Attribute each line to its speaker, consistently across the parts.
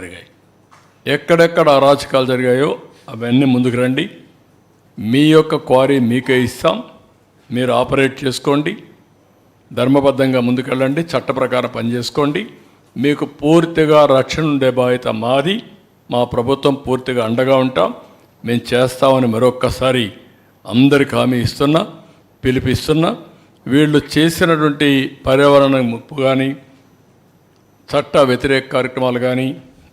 Speaker 1: జరిగాయి. ఎక్కడెక్కడ అరాచకాలు జరిగాయో అవన్నీ ముందుకు రండి. మీ యొక్క క్వారీ మీకే ఇస్తాం. మీరు ఆపరేట్ చేసుకోండి. ధర్మబద్ధంగా ముందుకెళ్ళండి. చట్ట ప్రకారం పనిచేసుకోండి. మీకు పూర్తిగా రక్షణ ఉండే బాధ్యత మాది. మా ప్రభుత్వం పూర్తిగా అండగా ఉంటాం. మేము చేస్తామని మరొక్కసారి అందరికి హామీ ఇస్తున్నా పిలిపిస్తున్నా. వీళ్ళు చేసినటువంటి పర్యావరణ ముప్పు కానీ చట్ట వ్యతిరేక కార్యక్రమాలు కానీ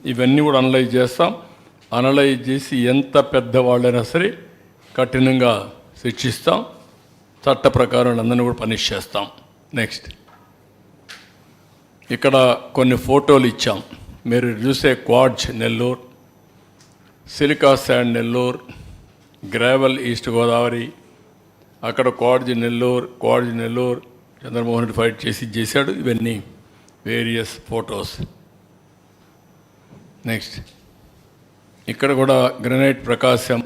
Speaker 1: ఇవన్నీ కూడా అనలైజ్ చేస్తాం. అనలైజ్ చేసి ఎంత పెద్దవాళ్ళైనా సరే కఠినంగా శిక్షిస్తాం. చట్ట ప్రకారం అందరినీ కూడా పనిష్ చేస్తాం. నెక్స్ట్. ఇక్కడ కొన్ని ఫోటోలు ఇచ్చాం. మీరు చూసే quartz Nellore silica sand Nellore gravel east Godavari అక్కడ quartz Nellore quartz Nellore Chandramohan Reddy fight చేసి చేశాడు. ఇవన్నీ వేరియస్ ఫొటోస్ నెక్స్ట్ ఇక్కడ కూడా గ్రనైట్ ప్రకాశం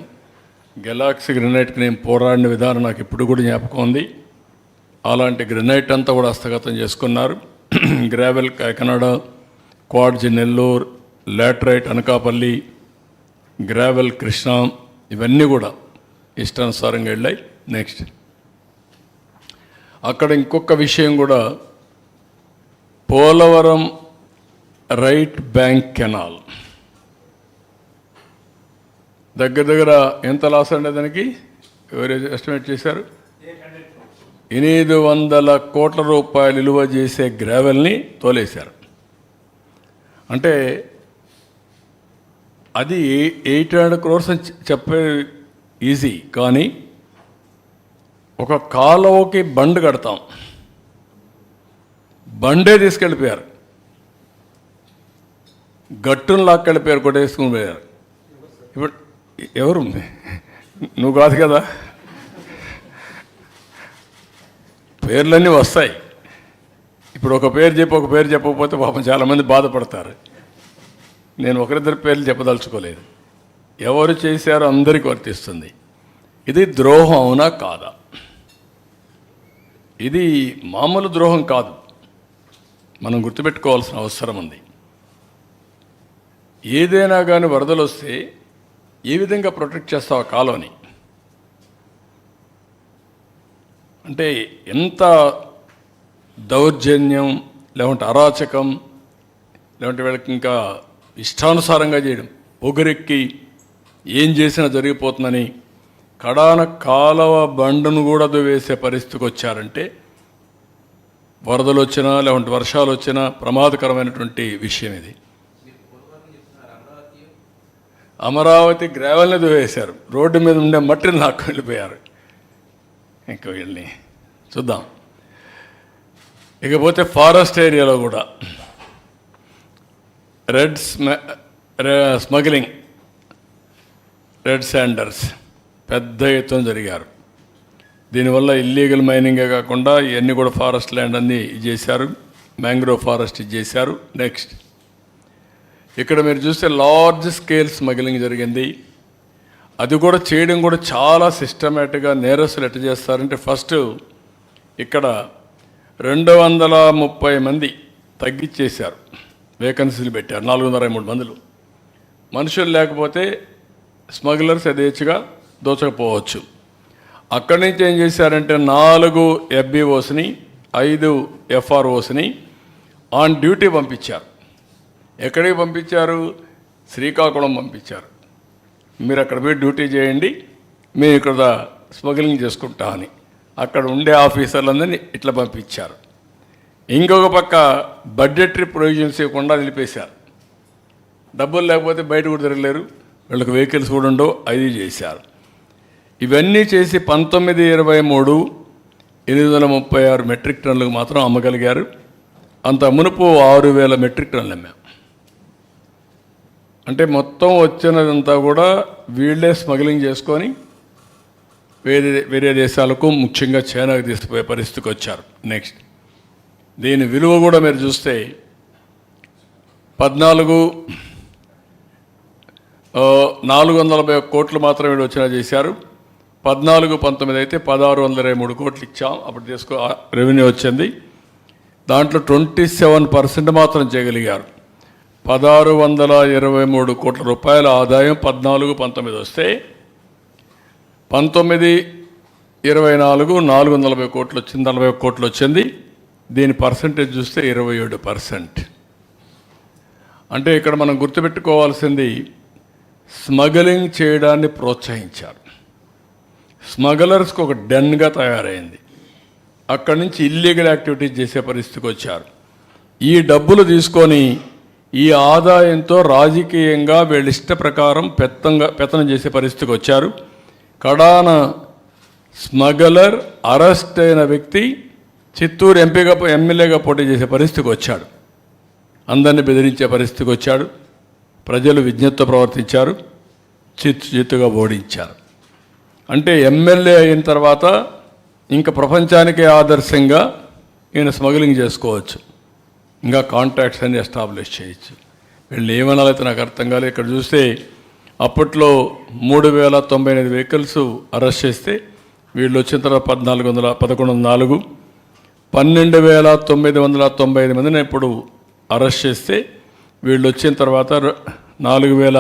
Speaker 1: గెలాక్సీ గ్రనైట్కి నేను పోరాడిన విధానం నాకు ఇప్పుడు కూడా జ్ఞాపకం ఉంది. అలాంటి గ్రనైట్ అంతా కూడా హస్తగతం చేసుకున్నారు. Gravel Kakinada quartz Nellore laterite Anakapalli gravel Krishna ఇవన్నీ కూడా ఇష్టానుసారంగా వెళ్ళాయి. నెక్స్ట్ అక్కడ ఇంకొక విషయం కూడా పోలవరం రైట్ బ్యాంక్ కెనాల్. దగ్గర దగ్గర ఎంత లాస్ అండి దానికి? ఎవరు ఎస్టిమేట్ చేశారు? ఎనిమిది వందల కోట్ల రూపాయలు విలువ చేసే గ్రావెల్ని తోలేశారు. అంటే అది ఎయిట్ హండ్రెడ్ క్రోర్స్ అని చెప్పే ఈజీ కానీ ఒక కాలువకి బండ్ కడతాం. బండే తీసుకెళ్ళిపోయారు. గట్టును లాక్కెళ్ళిపోయారు కొట్టేసుకుని పోయారు. ఇప్పుడు ఎవరు నువ్వు కాదు కదా? పేర్లన్నీ వస్తాయి. ఇప్పుడు ఒక పేరు చెప్పి ఒక పేరు చెప్పకపోతే పాపం చాలామంది బాధపడతారు. నేను ఒకరిద్దరి పేర్లు చెప్పదలుచుకోలేదు. ఎవరు చేశారో అందరికీ వర్తిస్తుంది. ఇది ద్రోహం అవునా కాదా? ఇది మామూలు ద్రోహం కాదు. మనం గుర్తుపెట్టుకోవాల్సిన అవసరం ఉంది. ఏదైనా కానీ వరదలు వస్తే ఏ విధంగా ప్రొటెక్ట్ చేస్తావు ఆ అంటే ఎంత దౌర్జన్యం లేకుంటే అరాచకం లేకుంటే వీళ్ళకి ఇంకా ఇష్టానుసారంగా చేయడం పొగరెక్కి ఏం చేసినా జరిగిపోతుందని కడాన కాలవ బండను కూడా వేసే పరిస్థితికి వచ్చారంటే వరదలు వచ్చినా లేకుంటే వర్షాలు వచ్చినా ప్రమాదకరమైనటువంటి విషయం ఇది. అమరావతి గ్రావెల్ని వేశారు రోడ్డు మీద ఉండే మట్టిని నాకు వెళ్ళిపోయారు ఇంకా వీళ్ళని చూద్దాం. ఇకపోతే ఫారెస్ట్ ఏరియాలో కూడా రెడ్ స్మ రె- స్మగ్లింగ్. రెడ్ శాండర్స్ పెద్ద ఎత్తున జరిగారు. దీనివల్ల ఇల్లీగల్ మైనింగే కాకుండా ఇవన్నీ కూడా ఫారెస్ట్ ల్యాండ్ అన్నీ చేశారు మ్యాంగ్రోవ్ ఫారెస్ట్ చేశారు నెక్స్ట్. ఇక్కడ మీరు చూస్తే లార్జ్ స్కేల్ స్మగ్లింగ్ జరిగింది. అది కూడా చేయడం కూడా చాలా సిస్టమేటిక్గా నేరస్తులు ఎట్ట చేస్తారంటే ఫస్ట్ ఇక్కడ రెండు వందల ముప్పై మంది తగ్గించేశారు వేకెన్సీలు పెట్టారు. నాలుగు వందల మూడు మందులు. మనుషులు లేకపోతే స్మగ్లర్స్ యథేచ్ఛగా దోచకపోవచ్చు. అక్కడి నుంచి ఏం చేశారంటే నాలుగు ఎఫ్బిఓస్ని ఐదు ఎఫ్ఆర్ఓస్ని ఆన్ డ్యూటీ పంపించారు. ఎక్కడికి పంపించారు? శ్రీకాకుళం పంపించారు. మీరు అక్కడ పోయి డ్యూటీ చేయండి మేము ఇక్కడ స్మగ్లింగ్ చేసుకుంటా అని. అక్కడ ఉండే ఆఫీసర్లందరినీ ఇట్లా పంపించారు. ఇంకొక పక్క బడ్జెటరీ ప్రొవిజన్స్ ఇవ్వకుండా నిలిపేశారు. డబ్బులు లేకపోతే బయట కూడా తిరగలేరు. వీళ్ళకి వెహికల్స్ కూడా ఉండవు అది చేశారు. ఇవన్నీ చేసి పంతొమ్మిది ఇరవై మూడు ఎనిమిది వందల ముప్పై ఆరు మెట్రిక్ టన్నులకు మాత్రం అమ్మగలిగారు. అంత మునుపు ఆరు వేల మెట్రిక్ టన్నులు అమ్మాం. అంటే మొత్తం వచ్చినదంతా కూడా వీళ్ళే స్మగ్లింగ్ చేసుకొని వేరే వేరే దేశాలకు ముఖ్యంగా చైనాకు తీసుకుపోయే పరిస్థితికి వచ్చారు. నెక్స్ట్ దీని విలువ కూడా మీరు చూస్తే పద్నాలుగు నాలుగు వందల కోట్లు మాత్రమే వచ్చిన వచ్చినా చేశారు. పద్నాలుగు పంతొమ్మిది అయితే పదహారు వందల ఇరవై మూడు కోట్లు ఇచ్చాం. అప్పుడు తీసుకో రెవెన్యూ వచ్చింది. దాంట్లో ట్వంటీ సెవెన్ పర్సెంట్ మాత్రం చేయగలిగారు. పదహారు వందల ఇరవై మూడు కోట్ల రూపాయల ఆదాయం పద్నాలుగు పంతొమ్మిది వస్తే పంతొమ్మిది ఇరవై నాలుగు నాలుగు వందల నలభై కోట్లు వచ్చింది నలభై కోట్లు వచ్చింది. దీని పర్సంటేజ్ చూస్తే ఇరవై ఏడు పర్సెంట్. అంటే ఇక్కడ మనం గుర్తుపెట్టుకోవాల్సింది స్మగ్లింగ్ చేయడాన్ని ప్రోత్సహించారు. స్మగ్లర్స్కి ఒక డెన్గా తయారైంది. అక్కడి నుంచి ఇల్లీగల్ యాక్టివిటీస్ చేసే పరిస్థితికి వచ్చారు. ఈ డబ్బులు తీసుకొని ఈ ఆదాయంతో రాజకీయంగా వీళ్ళ ఇష్ట ప్రకారం పెత్తంగా పెత్తనం చేసే పరిస్థితికి వచ్చారు. కడాన స్మగ్లర్ అరెస్ట్ అయిన వ్యక్తి చిత్తూరు ఎంపీగా ఎమ్మెల్యేగా పోటీ చేసే పరిస్థితికి వచ్చాడు. అందరిని బెదిరించే పరిస్థితికి వచ్చాడు. ప్రజలు విజ్ఞప్తితో ప్రవర్తించారు. చిత్తు చిత్తుగా ఓడించారు. అంటే ఎమ్మెల్యే అయిన తర్వాత ఇంకా ప్రపంచానికే ఆదర్శంగా ఈయన స్మగ్లింగ్ చేసుకోవచ్చు. ఇంకా కాంటాక్ట్స్ అన్ని ఎస్టాబ్లిష్ చేయొచ్చు. వీళ్ళు ఏమనాలైతే నాకు అర్థం కాలేదు. ఇక్కడ చూస్తే అప్పట్లో మూడు వేల తొంభై ఎనిమిది వెహికల్స్ అరెస్ట్ చేస్తే వీళ్ళు వచ్చిన తర్వాత పద్నాలుగు వందల పదకొండు వందల నాలుగు పన్నెండు వేల తొమ్మిది వందల తొంభై ఐదు మందిని ఇప్పుడు అరెస్ట్ చేస్తే వీళ్ళు వచ్చిన తర్వాత నాలుగు వేల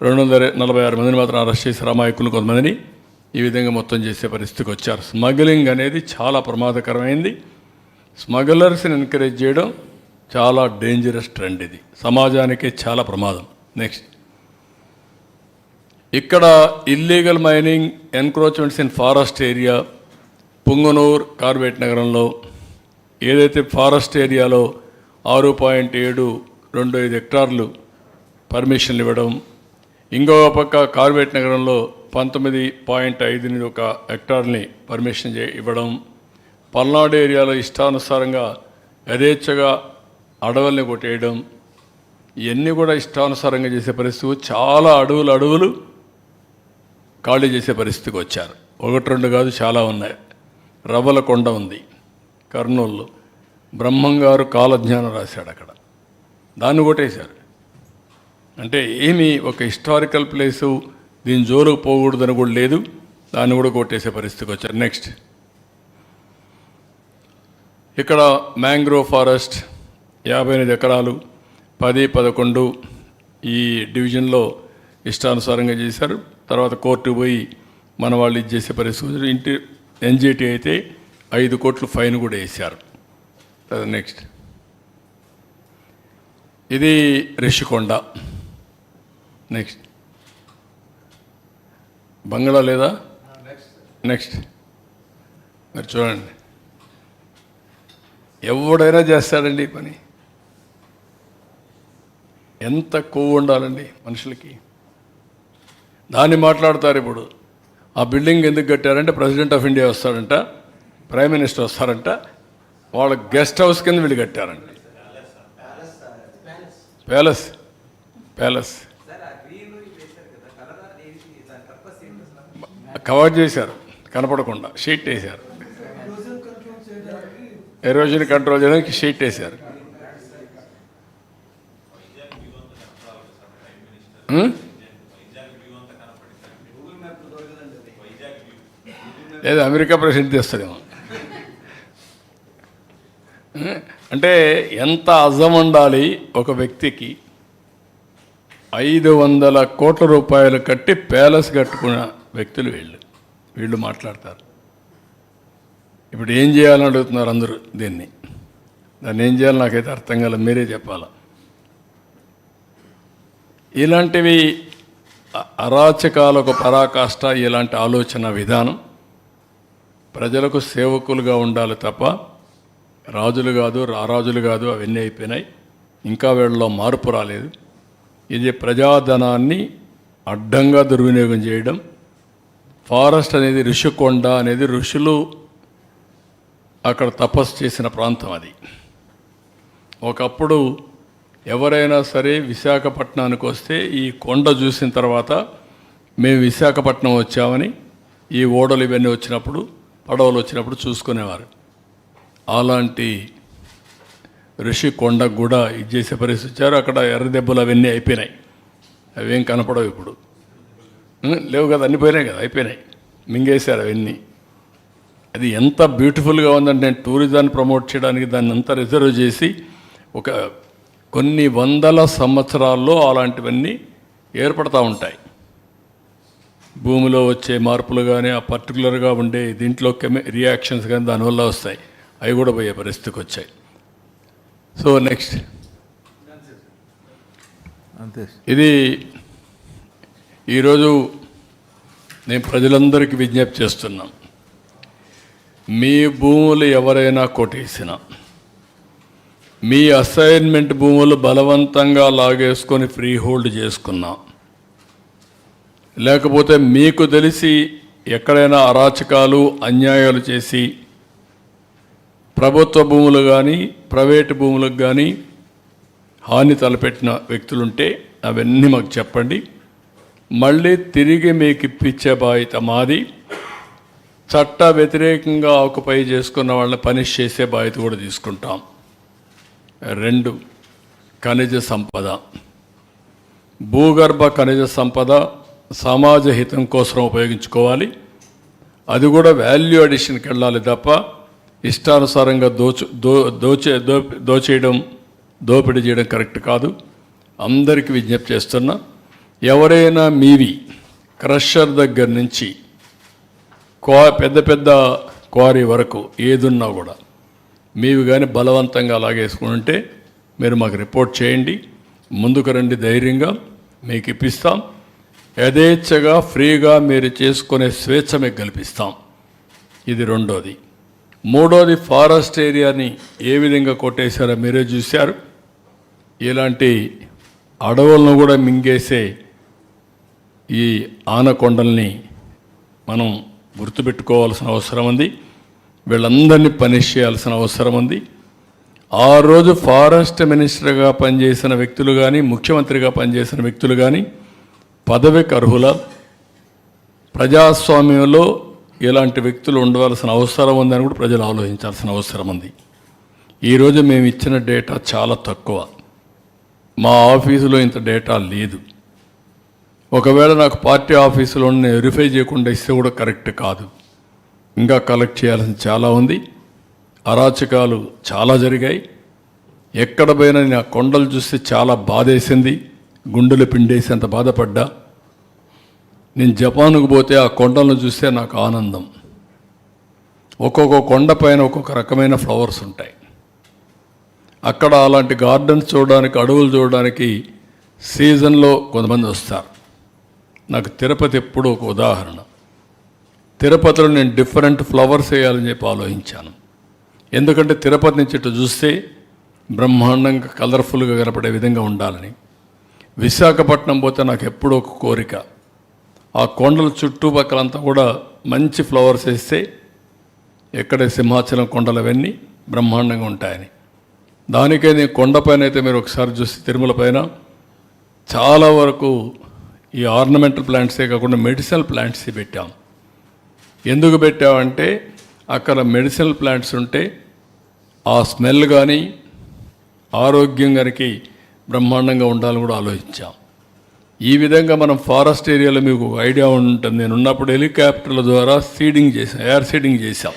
Speaker 1: రెండు వందల నలభై ఆరు మందిని మాత్రం అరెస్ట్ చేసి అమాయకులు కొంతమందిని ఈ విధంగా మొత్తం చేసే పరిస్థితికి వచ్చారు. స్మగ్లింగ్ అనేది చాలా ప్రమాదకరమైంది. స్మగ్లర్స్ని ఎంకరేజ్ చేయడం చాలా డేంజరస్ ట్రెండ్ ఇది. సమాజానికి చాలా ప్రమాదం. నెక్స్ట్ ఇక్కడ illegal mining encroachments in forest area Punganur కార్బేట్ నగరంలో ఏదైతే ఫారెస్ట్ ఏరియాలో ఆరు పాయింట్ ఏడు రెండు ఐదు హెక్టార్లు పర్మిషన్లు ఇవ్వడం ఇంకొక పక్క కార్బేట్ నగరంలో పంతొమ్మిది పాయింట్ ఐదు ఒక హెక్టార్ని పర్మిషన్ చే ఇవ్వడం పల్నాడు ఏరియాలో ఇష్టానుసారంగా యథేచ్ఛగా అడవుల్ని కొట్టేయడం ఇవన్నీ కూడా ఇష్టానుసారంగా చేసే పరిస్థితి చాలా అడవులు అడవులు ఖాళీ చేసే పరిస్థితికి వచ్చారు. ఒకటి రెండు కాదు చాలా ఉన్నాయి. రవ్వల కొండ ఉంది కర్నూలు బ్రహ్మంగారు కాలజ్ఞానం రాశాడు అక్కడ. దాన్ని కొట్టేశారు. అంటే ఏమి ఒక హిస్టారికల్ ప్లేసు దీని జోరుకు పోకూడదని కూడా లేదు. దాన్ని కూడా కొట్టేసే పరిస్థితికి వచ్చారు. నెక్స్ట్. ఇక్కడ మ్యాంగ్రోవ్ ఫారెస్ట్ యాభై ఎనిమిది ఎకరాలు పది పదకొండు ఈ డివిజన్లో ఇష్టానుసారంగా చేశారు. తర్వాత కోర్టు పోయి మన వాళ్ళు ఇది చేసే పరిస్థితి ఇంటి ఎన్జిటి అయితే ఐదు కోట్లు ఫైన్ కూడా వేశారు. నెక్స్ట్. ఇది రిషికొండ. నెక్స్ట్. బంగ్లా లేదా? నెక్స్ట్. మరి చూడండి. ఎవడైనా చేస్తాడండి ఈ పని. ఎంత కొవ్వు ఉండాలండి మనుషులకి? దాన్ని మాట్లాడతారు ఇప్పుడు. ఆ బిల్డింగ్ ఎందుకు కట్టారంటే ప్రెసిడెంట్ ఆఫ్ ఇండియా వస్తారంట ప్రైమ్ మినిస్టర్ వస్తారంట వాళ్ళ గెస్ట్ హౌస్ కింద వీళ్ళు కట్టారండి ప్యాలెస్. ప్యాలెస్. కవర్ చేశారు కనపడకుండా షీట్ వేశారు. ఎరోజన్ కంట్రోల్ చేయడానికి షీట్ వేశారు. Hmm? లేదు అమెరికా ప్రెసిడెంట్ తీస్తారేమో hmm? అంటే ఎంత అజం ఉండాలి ఒక వ్యక్తికి ఐదు వందల కోట్ల రూపాయలు కట్టి ప్యాలెస్ కట్టుకున్న వ్యక్తులు వీళ్ళు. వీళ్ళు మాట్లాడతారు. ఇప్పుడు ఏం చేయాలని అడుగుతున్నారు అందరూ దీన్ని? దాన్ని ఏం చేయాలో నాకైతే అర్థం కాలేదు. మీరే చెప్పాలా? ఇలాంటివి అరాచకాలకు పరాకాష్ట ఇలాంటి ఆలోచన విధానం. ప్రజలకు సేవకులుగా ఉండాలి తప్ప రాజులు కాదు రారాజులు కాదు అవన్నీ అయిపోయినాయి. ఇంకా వీళ్ళలో మార్పు రాలేదు. ఇది ప్రజాధనాన్ని అడ్డంగా దుర్వినియోగం చేయడం. ఫారెస్ట్ అనేది ఋషికొండ అనేది ఋషులు అక్కడ తపస్సు చేసిన ప్రాంతం అది. ఒకప్పుడు ఎవరైనా సరే విశాఖపట్నానికి వస్తే ఈ కొండ చూసిన తర్వాత మేము విశాఖపట్నం వచ్చామని ఈ ఓడలు ఇవన్నీ వచ్చినప్పుడు పడవలు వచ్చినప్పుడు చూసుకునేవారు. అలాంటి ఋషి కొండకు కూడా ఇది చేసే పరిస్థితి వచ్చారు. అక్కడ ఎర్ర దెబ్బలు అవన్నీ అయిపోయినాయి. అవేం కనపడవు ఇప్పుడు. లేవు కదా అన్నీ పోయినాయి కదా అయిపోయినాయి. మింగేశారు అవన్నీ. అది ఎంత బ్యూటిఫుల్గా ఉందంటే నేను టూరిజాన్ని ప్రమోట్ చేయడానికి దాన్ని అంతా రిజర్వ్ చేసి ఒక కొన్ని వందల సంవత్సరాల్లో అలాంటివన్నీ ఏర్పడతా ఉంటాయి. భూమిలో వచ్చే మార్పులు కానీ ఆ పర్టికులర్గా ఉండే దీంట్లో కెమి రియాక్షన్స్ కానీ దానివల్ల వస్తాయి. అవి కూడా పోయే పరిస్థితికి వచ్చాయి. So next.
Speaker 2: అంతే.
Speaker 1: ఇది ఈరోజు నేను ప్రజలందరికీ విజ్ఞప్తి చేస్తున్నాం మీ భూములు ఎవరైనా కొట్టేసిన మీ అసైన్మెంట్ భూములు బలవంతంగా లాగేసుకొని ఫ్రీ హోల్డ్ చేసుకున్నా. లేకపోతే మీకు తెలిసి ఎక్కడైనా అరాచకాలు అన్యాయాలు చేసి ప్రభుత్వ భూములు కానీ ప్రైవేటు భూములకు కానీ హాని తలపెట్టిన వ్యక్తులుంటే అవన్నీ మాకు చెప్పండి. మళ్ళీ తిరిగి మీకు ఇప్పించే బాధ్యత మాది. చట్ట వ్యతిరేకంగా ఆకుపై చేసుకున్న వాళ్ళని పనిష్ చేసే బాధ్యత కూడా తీసుకుంటాం. రెండు ఖనిజ సంపద. భూగర్భ ఖనిజ సంపద సమాజ హితం కోసం ఉపయోగించుకోవాలి. అది కూడా వాల్యూ అడిషన్కి వెళ్ళాలి తప్ప ఇష్టానుసారంగా దోచు దో దోచే దో దోచేయడం దోపిడీ చేయడం కరెక్ట్ కాదు. అందరికీ విజ్ఞప్తి చేస్తున్నా ఎవరైనా మీవి క్రషర్ దగ్గర నుంచి క్వా పెద్ద పెద్ద క్వారీ వరకు ఏదున్నా కూడా మీవి కానీ బలవంతంగా లాగేసుకుంటే మీరు మాకు రిపోర్ట్ చేయండి. ముందుకు రండి ధైర్యంగా మీకు ఇప్పిస్తాం. యథేచ్ఛగా ఫ్రీగా మీరు చేసుకునే స్వేచ్ఛ మీకు కల్పిస్తాం. ఇది రెండోది. మూడోది ఫారెస్ట్ ఏరియాని ఏ విధంగా కొట్టేశారో మీరే చూశారు. ఇలాంటి అడవులను కూడా మింగేసే ఈ ఆనకొండల్ని మనం గుర్తుపెట్టుకోవాల్సిన అవసరం ఉంది. వీళ్ళందరినీ పనిష్ చేయాల్సిన అవసరం ఉంది. ఆ రోజు ఫారెస్ట్ మినిస్టర్గా పనిచేసిన వ్యక్తులు కానీ ముఖ్యమంత్రిగా పనిచేసిన వ్యక్తులు కానీ పదవికి అర్హుల? ప్రజాస్వామ్యంలో ఇలాంటి వ్యక్తులు ఉండవలసిన అవసరం ఉందని కూడా ప్రజలు ఆలోచించాల్సిన అవసరం ఉంది. ఈరోజు మేము ఇచ్చిన డేటా చాలా తక్కువ. మా ఆఫీసులో ఇంత డేటా లేదు. ఒకవేళ నాకు పార్టీ ఆఫీసులో నేను వెరిఫై చేయకుండా ఇస్తే కూడా కరెక్ట్ కాదు. ఇంకా కలెక్ట్ చేయాల్సింది చాలా ఉంది. అరాచకాలు చాలా జరిగాయి. ఎక్కడ పోయినా నేను ఆ కొండలు చూస్తే చాలా బాధేసింది. గుండెలు పిండేసి అంత బాధపడ్డా. నేను జపాన్కు పోతే ఆ కొండలను చూస్తే నాకు ఆనందం. ఒక్కొక్క కొండ పైన ఒక్కొక్క రకమైన ఫ్లవర్స్ ఉంటాయి. అక్కడ అలాంటి గార్డెన్స్ చూడడానికి అడవులు చూడడానికి సీజన్లో కొంతమంది వస్తారు. నాకు తిరుపతి ఎప్పుడూ ఒక ఉదాహరణ. తిరుపతిలో నేను డిఫరెంట్ ఫ్లవర్స్ వేయాలని చెప్పి ఆలోచించాను. ఎందుకంటే తిరుపతి నుంచి ఇటు చూస్తే బ్రహ్మాండంగా కలర్ఫుల్గా కనపడే విధంగా ఉండాలని. విశాఖపట్నం పోతే నాకు ఎప్పుడో ఒక కోరిక. ఆ కొండల చుట్టుపక్కలంతా కూడా మంచి ఫ్లవర్స్ వేస్తే ఎక్కడ సింహాచలం కొండలు అవన్నీ బ్రహ్మాండంగా ఉంటాయని. దానికే నేను కొండపైన అయితే మీరు ఒకసారి చూస్తే తిరుమల పైన చాలా వరకు ఈ ఆర్నమెంటల్ ప్లాంట్సే కాకుండా మెడిసినల్ ప్లాంట్స్ పెట్టాం. ఎందుకు పెట్టావంటే అక్కడ మెడిసినల్ ప్లాంట్స్ ఉంటే ఆ స్మెల్ కానీ ఆరోగ్యం కనుక బ్రహ్మాండంగా ఉండాలని కూడా ఆలోచించాం. ఈ విధంగా మనం ఫారెస్ట్ ఏరియాలో మీకు ఐడియా ఉంటుంది. నేను ఉన్నప్పుడు హెలికాప్టర్ల ద్వారా సీడింగ్ చేసాం ఎయిర్ సీడింగ్ చేశాం.